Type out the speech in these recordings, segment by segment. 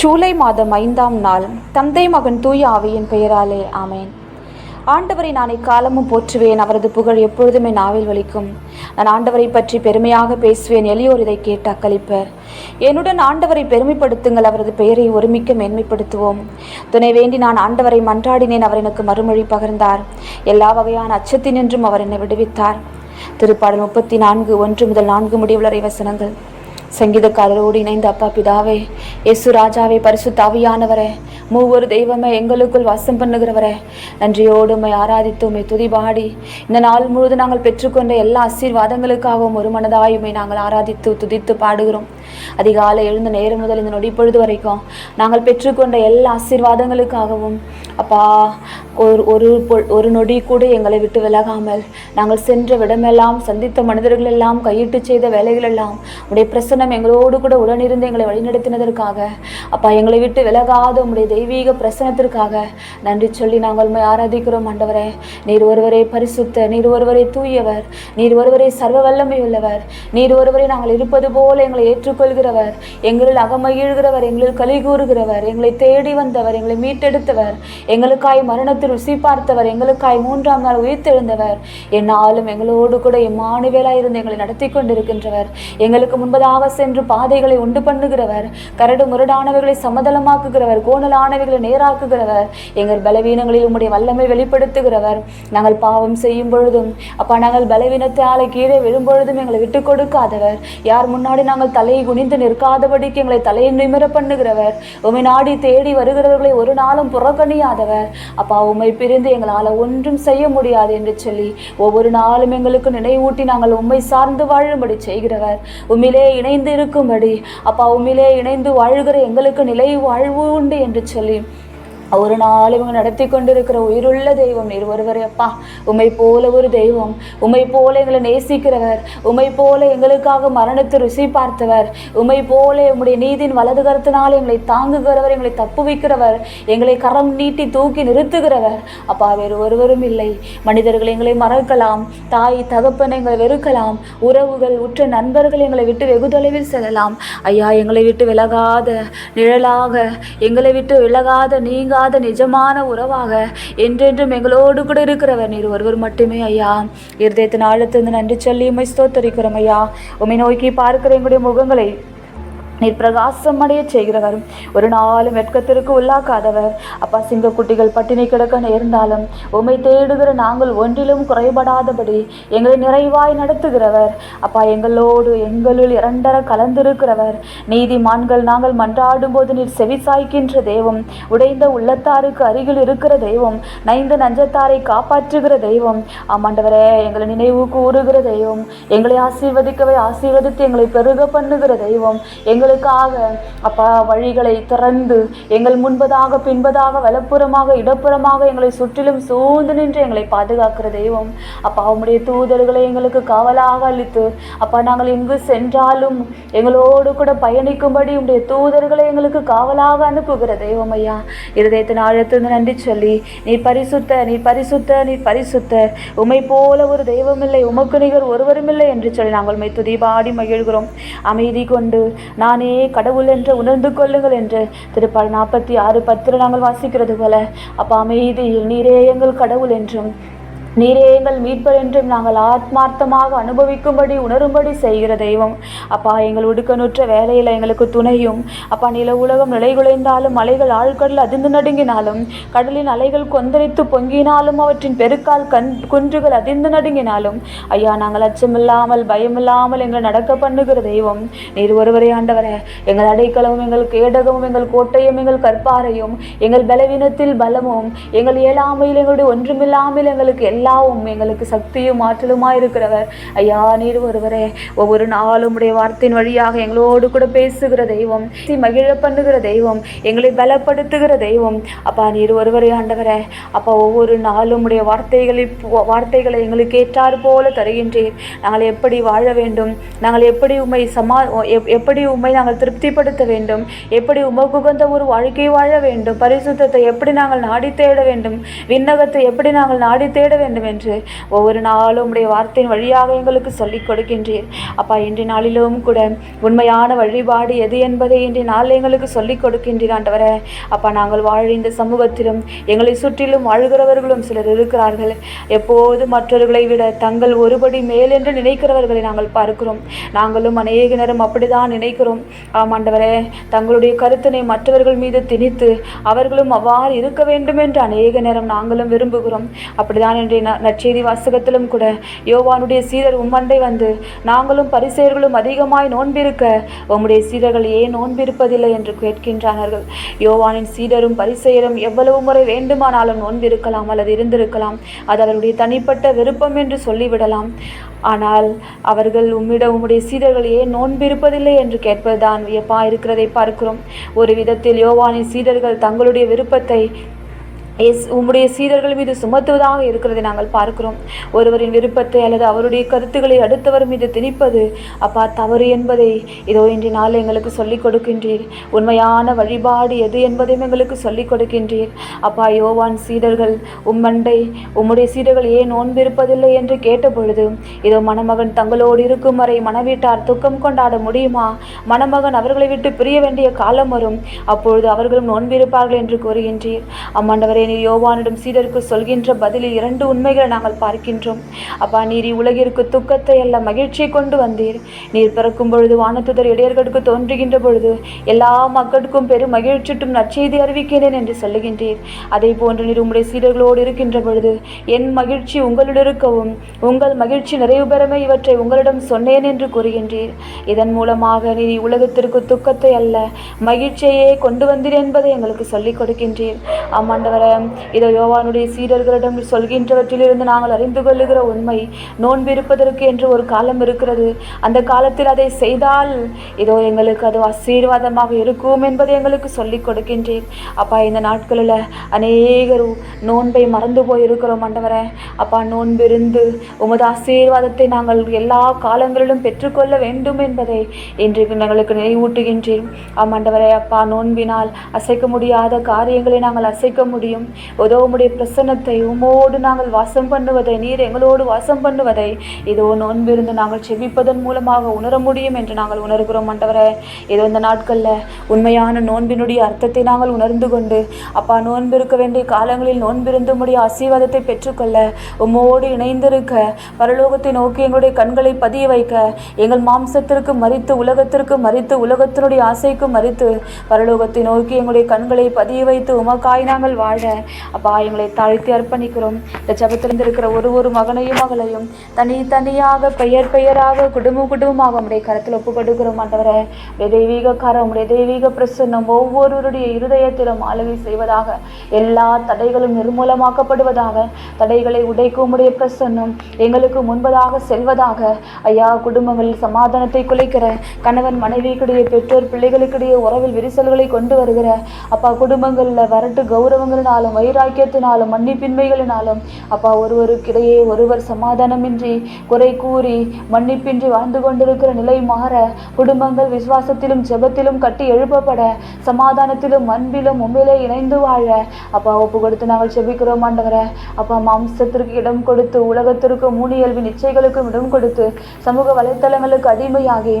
ஜூலை மாதம் ஐந்தாம் நாள் தந்தை மகன் தூய ஆவியின் பெயராலே ஆமேன். ஆண்டவரை நான் இக்காலமும் போற்றுவேன் அவரது புகழ் எப்பொழுதும் என் நாவில் வலிக்கும். நான் ஆண்டவரை பற்றி பெருமையாக பேசுவேன் எளியோர் இதை கேட்டு அக்களிப்பர். என்னுடன் ஆண்டவரை பெருமைப்படுத்துங்கள் அவரது பெயரை ஒருமிக்க மேன்மைப்படுத்துவோம். துணை வேண்டி நான் ஆண்டவரை மன்றாடினேன் அவர் எனக்கு மறுமொழி பகிர்ந்தார். எல்லா வகையான அச்சத்தினின்றும் அவர் என்னை விடுவித்தார். திருப்பாடல் முப்பத்தி நான்கு ஒன்று முதல் நான்கு முடிவுளரை வசனங்கள். சங்கீதக்காரரோடு இணைந்த அப்பா பிதாவே இயேசு ராஜாவே பரிசு தாவியானவரே மூவொரு தெய்வமே எங்களுக்குள் வாசம் பண்ணுகிறவரே நன்றியோடு உண்மை ஆராதித்து உண்மை துதிபாடி. இந்த நாள் முழுவதும் நாங்கள் பெற்றுக்கொண்ட எல்லா ஆசீர்வாதங்களுக்காகவும் ஒரு மனதாய் நாங்கள் ஆராதித்து துதித்து பாடுகிறோம். அதிகாலை எழுந்த நேரம் முதல் இந்த நொடி பொழுது வரைக்கும் நாங்கள் பெற்றுக்கொண்ட எல்லா ஆசீர்வாதங்களுக்காகவும் அப்பா ஒரு ஒரு ஒரு நொடி கூட எங்களை விட்டு விலகாமல் நாங்கள் சென்ற விடமெல்லாம் சந்தித்த மனிதர்கள் எல்லாம் கையிட்டு செய்த வேலைகள் எல்லாம் உடைய வசனம் எங்களோடு கூட உடனிருந்து எங்களை வழிநடத்தினதற்காக. அப்பா எங்களை விட்டு விலகாத உங்களுடைய தெய்வீக பிரசனத்திற்காக நன்றி சொல்லி நாங்கள் உண்மை ஆராதிக்கிறோம் ஆண்டவரே. நீர் ஒருவரே பரிசுத்த நீர் ஒருவரே தூயவர் நீர் ஒருவரே சர்வ வல்லமை உள்ளவர் நீர் ஒருவரை நாங்கள் இருப்பது போல எங்களை ஏற்றுக்கொள்கிறவர் எங்களில் அகமகிழ்கிறவர் எங்களில் களி கூறுகிறவர் எங்களை தேடி வந்தவர் எங்களை மீட்டெடுத்தவர் எங்களுக்காய் மரணத்தில் ருசி பார்த்தவர் எங்களுக்காய் மூன்றாம் நாள் உயிர்த்தெழுந்தவர். என்னாலும் எங்களோடு கூட எம்மானுவேலாய் இருந்து எங்களை நடத்தி கொண்டிருக்கின்றவர் எங்களுக்கு முன்பதாக சென்று பாதைகளை உண்டு பண்ணுகிறவர் கரடு முரடானவைகளை சமதளமாக்குகிறவர் கோணலானவைகளை நேராக்குகிறவர். எங்கள் பலவீனங்களில் உம்முடைய வல்லமை வெளிப்படுத்துகிறவர். நாங்கள் பாவம் செய்யும் பொழுதும் அப்பா நாங்கள் பலவீனத்தாலே கீழே விழும் பொழுதும் எங்களை விட்டு கொடுக்காதவர். யார் முன்னாடி நாங்கள் தலையை குனிந்து நிற்காதபடிக்கு எங்களை தலையை நிமிர பண்ணுகிறவர். உமை நாடி தேடி வருகிறவர்களை ஒரு நாளும் புறக்கணியாதவர். அப்பா உம்மை பிரிந்து எங்களால் ஒன்றும் செய்ய முடியாது என்று சொல்லி ஒவ்வொரு நாளும் எங்களுக்கு நினைவூட்டி நாங்கள் உம்மை சார்ந்து வாழும்படி செய்கிறவர். உம்மிலே இணைந்து இருக்கும்படி அப்பா உம்மிலே இணைந்து வாழ்கிற எங்களுக்கு நிலை வாழ்வு உண்டு என்று சொல்லி ஒரு நாள் இவங்க நடத்தி கொண்டிருக்கிற உயிருள்ள தெய்வம் நீர் ஒருவரே அப்பா. உம்மை போல ஒரு தெய்வம் உம்மை போல எங்களை நேசிக்கிறவர் உம்மை போல எங்களுக்காக மரணத்தை ருசி பார்த்தவர் உம்மை போல உங்களுடைய நீதியின் வலது கருத்தினால் எங்களை தாங்குகிறவர் எங்களை தப்பு வைக்கிறவர் எங்களை கரம் நீட்டி தூக்கி நிறுத்துகிறவர். அப்பா வேறு ஒருவரும் இல்லை. மனிதர்கள் எங்களை மறக்கலாம் தாய் தகப்பன் எங்களை வெறுக்கலாம் உறவுகள் உற்ற நண்பர்கள் எங்களை விட்டு வெகு தொலைவில் செல்லலாம். ஐயா எங்களை விட்டு விலகாத நிழலாக எங்களை விட்டு விலகாத மாறாத நிஜமான உறவாக என்றென்றும் எங்களோடு கூட இருக்கிறவர் நீர் ஒருவர் மட்டுமே ஐயா. இருதயத்தின் ஆழத்திலிருந்து நன்றி சொல்லி உமை ஸ்தோத்தரிக்கிறோம் ஐயா. உம்மை நோக்கி பார்க்கிற எங்களுடைய முகங்களை நீர் பிரகாசமடைய செய்கிறவர். ஒரு நாளும் வெட்கத்திற்கு உள்ளாக்காதவர். அப்பா சிங்கக்குட்டிகள் பட்டினி கிடக்க நேர்ந்தாலும் உமை தேடுகிற நாங்கள் ஒன்றிலும் குறைபடாதபடி எங்களை நிறைவாய் நடத்துகிறவர். அப்பா எங்களோடு எங்களுள் இரண்டர கலந்திருக்கிறவர். நீதிமான்கள் நாங்கள் மன்றாடும் போது நீர் செவி சாய்க்கின்ற தெய்வம். உடைந்த உள்ளத்தாருக்கு அருகில் இருக்கிற தெய்வம். நைந்து நஞ்சத்தாரை காப்பாற்றுகிற தெய்வம். ஆமாண்டவரே எங்களை நினைவு கூறுகிற தெய்வம். எங்களை ஆசீர்வதிக்கவே ஆசீர்வதித்து எங்களை பெருக பண்ணுகிற தெய்வம். எங்களுக்காக. அப்பா வழிகளை திறந்து எங்கள் முன்பதாக பின்பதாக வலப்புறமாக இடப்புறமாக எங்களை சுற்றிலும் சூழ்ந்து நின்று எங்களை பாதுகாக்கிற தெய்வம். அப்பா உம்முடைய தூதர்களை எங்களுக்கு காவலாக அளித்து அப்பா நாங்கள் எங்கு சென்றாலும் எங்களோடு கூட பயணிக்கும்படி உடைய தூதர்களை எங்களுக்கு காவலாக அனுப்புகிற தெய்வம் ஐயா. இருதயத்தின் ஆழத்திலிருந்து நன்றி சொல்லி நீ பரிசுத்த நீ பரிசுத்த நீ பரிசுத்த. உம்மை போல ஒரு தெய்வமில்லை உமக்கு நிகர் ஒருவரும் இல்லை என்று சொல்லி நாங்கள் மை துதிபாடி மகிழ்கிறோம். அமைதி கொண்டு நான் கடவுள் என்று உணர்ந்து கொள்ளுங்கள் என்று திருப்பால் நாற்பத்தி ஆறு பத்தில் நாங்கள் வாசிக்கிறது போல அப்பா அமைதியில் நீரே எங்கள் கடவுள் என்றும் நீரே எங்கள் மீட்பர் என்றும் நாங்கள் ஆத்மார்த்தமாக அனுபவிக்கும்படி உணரும்படி செய்கிற தெய்வம். அப்பா எங்கள் உடுக்கணுற்ற வேலையில் எங்களுக்கு துணையும். அப்பா நில உலகம் நிலைகுலைந்தாலும் மலைகள் ஆழ்கடல் அதிர்ந்து நடுங்கினாலும் கடலின் அலைகள் கொந்தளித்து பொங்கினாலும் அவற்றின் பெருக்கால் கண் குன்றுகள் அதிர்ந்து நடுங்கினாலும் ஐயா நாங்கள் அச்சமில்லாமல் பயமில்லாமல் எங்களை நடக்க பண்ணுகிற தெய்வம். நீர் ஒருவரே ஆண்டவரே எங்கள் அடைக்கலமும் எங்கள் கேடகமும் எங்கள் கோட்டையும் எங்கள் கற்பாரையும் எங்கள் பலவீனத்தில் பலமும் எங்கள் இயலாமையில் எங்களுடைய ஒன்றுமில்லாமல் எங்களுக்கு எல்லாவும் எங்களுக்கு சக்தியும் ஆற்றலுமாக இருக்கிறவர். ஐயா நீர் ஒருவரே ஒவ்வொரு நாளும் உடைய வார்த்தையின் வழியாக எங்களோடு கூட பேசுகிற தெய்வம் சி மகிழ பண்ணுகிற தெய்வம் எங்களை பலப்படுத்துகிற தெய்வம். அப்பா நீர் ஒருவரே ஆண்டவரே அப்பா ஒவ்வொரு நாளும் உடைய வார்த்தைகளை வார்த்தைகளை எங்களுக்கு ஏற்றாறு போல தருகின்றீர். நாங்கள் எப்படி வாழ வேண்டும்? நாங்கள் எப்படி உண்மை சமா எப்- எப்படி உண்மை நாங்கள் திருப்திப்படுத்த வேண்டும்? எப்படி உமக்கு உகந்த ஒரு வாழ்க்கை வாழ வேண்டும்? பரிசுத்தத்தை எப்படி நாங்கள் நாடி தேட வேண்டும்? விண்ணகத்தை எப்படி நாங்கள் நாடி தேட வேண்டும் வேண்டும் என்று ஒவ்வொரு நாளும் உடைய வார்த்தையின் வழியாக எங்களுக்கு சொல்லிக் கொடுக்கின்றீர். அப்பா இன்றைய நாளிலும் கூட உண்மையான வழிபாடு எது என்பதை இன்றைய நாளில் எங்களுக்கு சொல்லிக் கொடுக்கின்றீர் ஆண்டவரே. அப்பா நாங்கள் வாழ இந்த சமூகத்திலும் எங்களை சுற்றிலும் வாழ்கிறவர்களும் சிலர் இருக்கிறார்கள். எப்போது மற்றவர்களை விட தங்கள் ஒருபடி மேல் என்று நினைக்கிறவர்களை நாங்கள் பார்க்கிறோம். நாங்களும் அநேக நேரம் அப்படிதான் நினைக்கிறோம் ஆமாண்டவரே தங்களுடைய கருத்தினை மற்றவர்கள் மீது திணித்து அவர்களும் அவ்வாறு இருக்க வேண்டும் என்று அநேக நேரம் நாங்களும் விரும்புகிறோம். அப்படிதான் என்று நற்செய்தி வாசகத்திலும் கூட யோவானுடைய சீடர் உம்மண்டை வந்து நாங்களும் பரிசெயர்களும் அதிகமாய் நோன்பிருக்க உம்முடைய சீடர்கள் ஏன் நோன்பிருப்பதில்லை? என்று கேட்கின்றார்கள் யோவானின் சீடரும் பரிசெயரும் எவ்வளவு முறை வேண்டுமானாலும் நோன்பிருக்கலாம் அல்லது இருந்திருக்கலாம். அது அவருடைய தனிப்பட்ட விருப்பம் என்று சொல்லிவிடலாம். ஆனால் அவர்கள் உம்மிடம் உம்முடைய சீடர்கள் ஏன் நோன்பிருப்பதில்லை? என்று கேட்பதுதான் வியப்பா இருக்கிறதை பார்க்கிறோம். ஒரு விதத்தில் யோவானின் சீடர்கள் தங்களுடைய விருப்பத்தை எஸ் உம்முடைய சீடர்கள் மீது சுமத்துவதாக இருக்கிறதை நாங்கள் பார்க்கிறோம். ஒருவரின் விருப்பத்தை அல்லது அவருடைய கருத்துக்களை அடுத்தவர் மீது திணிப்பது அப்பா தவறு என்பதை இதோ இன்றைய நாள் எங்களுக்கு சொல்லிக் கொடுக்கின்றீர். உண்மையான வழிபாடு எது என்பதையும் எங்களுக்கு சொல்லிக் கொடுக்கின்றீர். அப்பா யோவான் சீடர்கள் உம்மண்டை உம்முடைய சீடர்கள் ஏன் நோன்பிருப்பதில்லை என்று கேட்டபொழுது இதோ மணமகன் தங்களோடு இருக்கும் வரை மணவீட்டார் துக்கம் கொண்டாட முடியுமா? மணமகன் அவர்களை விட்டு பிரிய வேண்டிய காலம் வரும். அப்பொழுது அவர்களும் நோன்பிருப்பார்கள் என்று கூறுகின்றீர். அம்மாண்டவரே நீர் யோவானிடம் சீடருக்கு சொல்கின்ற பதிலில் இரண்டு உண்மைகளை நாங்கள் பார்க்கின்றோம். அப்பா நீர் உலகிற்கு துக்கத்தை அல்ல மகிழ்ச்சியை கொண்டு வந்தீர். நீர் பிறக்கும் பொழுது வானத்துதர் இடையர்களுக்கு தோன்றுகின்ற பொழுது எல்லா மக்களுக்கும் பெரும் மகிழ்ச்சிட்டும் நற்செய்தி அறிவிக்கிறேன் என்று சொல்லுகின்றீர். அதே போன்று நீர் உங்களுடைய சீடர்களோடு இருக்கின்ற பொழுது என் மகிழ்ச்சி உங்களுடன் இருக்கவும் உங்கள் மகிழ்ச்சி நிறைவு பெறமே இவற்றை உங்களிடம் சொன்னேன் என்று கூறுகின்றீர். இதன் மூலமாக நீ உலகத்திற்கு துக்கத்தை அல்ல மகிழ்ச்சியையே கொண்டு வந்தீர் என்பதை எங்களுக்கு சொல்லிக் கொடுக்கின்றீர். அம்மாண்டவரை இதை யோவானுடைய சீடர்களிடம் சொல்கின்றவற்றிலிருந்து நாங்கள் அறிந்து கொள்ளுகிற உண்மை நோன்பிருப்பதற்கு என்று ஒரு காலம் இருக்கிறது. அந்த காலத்தில் அதை செய்தால் இதோ எங்களுக்கு அது ஆசீர்வாதமாக இருக்கும் என்பதை எங்களுக்கு சொல்லிக் கொடுக்கின்றேன். அப்பா இந்த நாட்களில் அநேகர் நோன்பை மறந்து போயிருக்கிறோம் ஆண்டவரே. அப்பா நோன்பிருந்து உமது ஆசீர்வாதத்தை நாங்கள் எல்லா காலங்களிலும் பெற்றுக்கொள்ள வேண்டும் என்பதை இன்றைக்கு எங்களுக்கு நினைவூட்டுகின்றேன். ஆமாண்டவரே அப்பா நோன்பினால் அசைக்க முடியாத காரியங்களை நாங்கள் அசைக்க முடியும். ஏதோ உம்முடைய பிரசன்னத்தை உமோடு நாங்கள் வாசம் பண்ணுவதை நீர் எங்களோடு வாசம் பண்ணுவதை இதோ நோன்பிருந்து நாங்கள் செவிப்பதன் மூலமாக உணர முடியும் என்று நாங்கள் உணர்கிறோம் ஆண்டவரே. இதோ இந்த நாட்களில் உண்மையான நோன்பினுடைய அர்த்தத்தை நாங்கள் உணர்ந்து கொண்டு அப்பா நோன்பிருக்க வேண்டிய காலங்களில் நோன்பிருந்து உடைய ஆசீர்வாதத்தை பெற்றுக்கொள்ள உம்மோடு இணைந்திருக்க பரலோகத்தை நோக்கி எங்களுடைய கண்களை பதிய வைக்க எங்கள் மாம்சத்திற்கு மறித்து உலகத்திற்கு மறித்து உலகத்தினுடைய ஆசைக்கு மறித்து பரலோகத்தை நோக்கி எங்களுடைய கண்களை பதிய வைத்து உமக்காய் நாங்கள் வாழ அப்பா எங்களை தாழ்த்தி அர்ப்பணிக்கிறோம். இந்த ஜபத்திலிருந்து இருக்கிற ஒரு ஒரு மகனையும் மகளையும் தனித்தனியாக பெயர் பெயராக குடும்பம் குடும்பமாக உடைய கரத்தில் ஒப்பு கொடுக்கிறோம் ஆண்டவரே தெய்வீக கரம் உடைய தெய்வீக பிரசன்னம் ஒவ்வொருவருடைய இருதயத்திலும் ஆளுகை செய்வதாக எல்லா தடைகளும் நிர்மூலமாக்கப்படுவதாக தடைகளை உடைக்கும் உடைய பிரசன்னம் எங்களுக்கு முன்பதாக செல்வதாக. ஐயா குடும்பங்களில் சமாதானத்தை குலைக்கிற கணவன் மனைவிக்கிடையே பெற்றோர் பிள்ளைகளுக்கிடையே உறவில் விரிசல்களை கொண்டு வருகிற அப்பா குடும்பங்களில் வரட்டு கௌரவங்களினாலும் வைராக்கியத்தினாலும் மன்னிப்பின்மைகளினாலும் அப்பா ஒருவருக்கிடையே ஒருவர் சமாதானமின்றி குறை கூறி மன்னிப்பின்றி வாழ்ந்து கொண்டிருக்கிற நிலை மாற குடும்பங்கள் விசுவாசத்திலும் ஜெபத்திலும் கட்டி எழுப்பப்பட சமாதானத்திலும் அன்பிலும் உண்மையிலே இணைந்து வாழ அப்பா ஒப்பு கொடுத்து நாங்கள் செபிக்கிறோம் ஆண்டவர. அப்பா மாம்சத்திற்கு இடம் கொடுத்து உலகத்திற்கு மூணியல்வின் இச்சைகளுக்கும் இடம் கொடுத்து சமூக வலைத்தளங்களுக்கு அடிமையாகி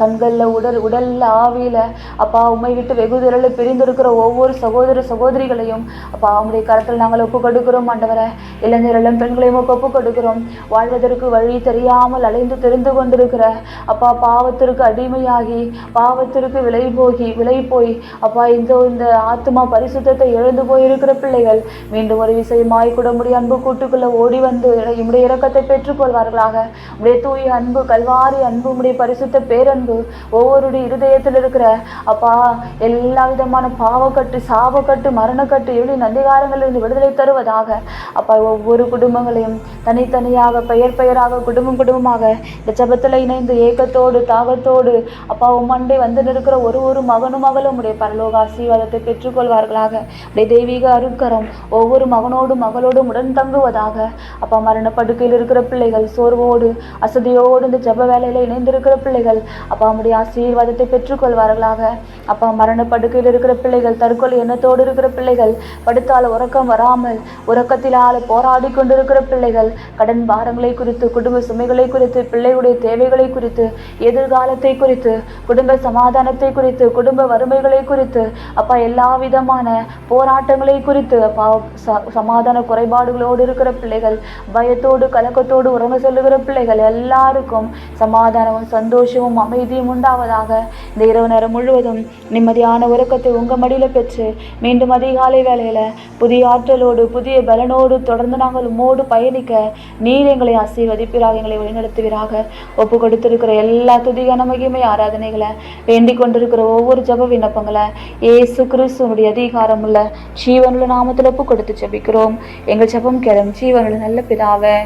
கண்களில் உடல் உடல்ல ஆவியில். அப்பா உண்மை விட்டு வெகு திரள பிரிந்திருக்கிற ஒவ்வொரு சகோதர சகோதரிகளையும் அப்பா அவங்களுடைய கரத்தில் நாங்கள் ஒப்பு கொடுக்கிறோம் ஆண்டவரை. இளைஞர்களும் பெண்களையும் உமக்கு ஒப்பு கொடுக்கிறோம் வாழ்வதற்கு வழி தெரியாமல் அலைந்து தெரிந்து கொண்டிருக்கிற அப்பா பாவத்திற்கு அடிமையாகி பாவத்திற்கு விலை போகி விலை போய் அப்பா இந்த இந்த ஆத்மா பரிசுத்தத்தை எழுந்து போயிருக்கிற பிள்ளைகள் மீண்டும் ஒரு விசயமாய் கூட அன்பு கூட்டுக்குள்ளே ஓடி வந்து இம்முடைய இறக்கத்தை பெற்றுக்கொள்வார்களாக. உடைய தூய அன்பு கல்வாரி அன்பு உடைய பரிசுத்த பேரன்பு ஒவ்வொருடைய இருதயத்தில் இருக்கிற அப்பா எல்லா விதமான பாவக்கட்டு சாவக்கட்டு மரணக்கட்டு எப்படி நந்திகாரங்களிலிருந்து விடுதலை தருவதாக அப்பா ஒவ்வொரு குடும்பங்களையும் தனித்தனியாக பெயர் பெயராக குடும்பம் குடும்பமாக இந்த ஜெபத்தில் இணைந்து ஏக்கத்தோடு தாகத்தோடு அப்பா உம்மண்டை வந்து நிற்கிற ஒரு ஒரு மகனும் மகளும் உடைய பரலோக ஆசீர்வாதத்தை பெற்றுக்கொள்வார்களாக. உடைய தெய்வீக அருட்கரம் ஒவ்வொரு மகனோடும் மகளோடும் உடன் தங்குவதாக அப்பா மரண படுக்கையில் இருக்கிற பிள்ளைகள் சோர்வோடு அசதியோடு இந்த ஜெப வேலையில் இணைந்திருக்கிற பிள்ளைகள் அப்பா உடைய ஆசீர்வாதத்தை பெற்றுக்கொள்வார்களாக. அப்பா மரண படுக்கையில் இருக்கிற பிள்ளைகள் தற்கொலை எண்ணத்தோடு இருக்கிற பிள்ளைகள் படுத்தால் உறக்கம் வராமல் உறக்கத்திலால் போராடி கொண்டிருக்கிற பிள்ளைகள் கடன் பாரங்களை குறித்து குடும்ப சுமைகளை குறித்து பிள்ளைகளுடைய தேவைகளை குறித்து எதிர்காலத்தை குறித்து குடும்ப சமாதானத்தை குறித்து குடும்ப வறுமைகளை குறித்து அப்பா எல்லா விதமான போராட்டங்களை குறித்து அப்பா ச- சமாதான குறைபாடுகளோடு இருக்கிற பிள்ளைகள் பயத்தோடு கலக்கத்தோடு உறங்க செல்லுகிற பிள்ளைகள் எல்லாருக்கும் சமாதானமும் சந்தோஷமும் அமைதியும் உண்டாவதாக இந்த இரவு நேரம் முழுவதும் நிம்மதியான உறக்கத்தை உங்கள் மடியில் பெற்று மீண்டும் அதிகாலை வேலையில் புதிய ஆற்றலோடு புதிய பலனோடு தொடர்ந்து நாங்கள் உம்மோடு பயணிக்க நீர் எங்களை ஆசீர்வதிப்பீராக எங்களை வழிநடத்துவீராக. ஒப்பு கொடுத்திருக்கிற எல்லா துதிகான மகிமை ஆராதனைகளை வேண்டிக் கொண்டிருக்கிற ஒவ்வொரு ஜெப விண்ணப்பங்களை ஏசு கிறிஸ்துவனுடைய அதிகாரம் உள்ள ஜீவனுள்ள நாமத்தில் ஒப்பு கொடுத்து ஜபிக்கிறோம். எங்கள் ஜபம் கேளும் ஜீவனுள்ள நல்ல பிதாவே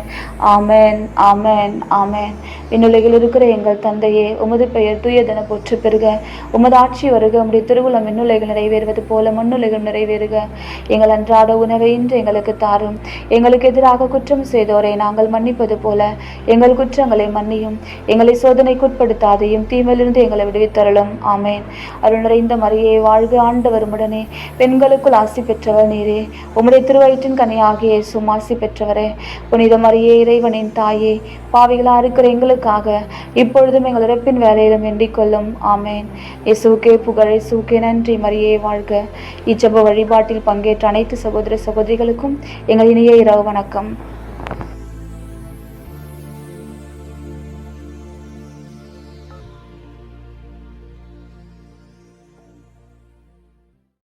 ஆமேன் ஆமேன் ஆமேன். விண்ணுலகில் இருக்கிற எங்கள் தந்தையே உமது பெயர் தூயதென போற்று பெறுக. உமது ஆட்சி வருக உம்முடைய திருவுளம் விண்ணுலைகள் நிறைவேறுவது போல மண்ணுலைகள் நிறைவேறுக. எங்கள் அன்றாட உணவை இன்று எங்களுக்கு தாரும். எங்களுக்கு எதிராக குற்றம் செய்து செய்தோரை நாங்கள் மன்னிப்பது போல எங்கள் குற்றங்களை மன்னியும். எங்களை சோதனைக்குட்படுத்தாதையும் தீமையிலிருந்து எங்களை விடுவித்தரலும் ஆமேன். அருள் நிறைந்த மரியே வாழ்க ஆண்டு உடனே பெண்களுக்குள் ஆசி பெற்றவர் நீரே. உம்முடைய திருவயிற்றின் கனியாகிய இயேசுவும் ஆசி பெற்றவரே. புனித மரியே இறைவனின் தாயே பாவிகளாக இருக்கிற எங்களுக்காக இப்பொழுதும் எங்கள் இறப்பின் வேலையிலும் எண்டிக்கொள்ளும் ஆமேன் ஆமென். இயேசுக்கே புகழ் இயேசுக்கே நன்றி மரியே வாழ்க. இச்சப வழிபாட்டில் பங்கேற்ற அனைத்து சகோதர சகோதரிகளுக்கும் எங்கள் இனிய இரவு வணக்கம்.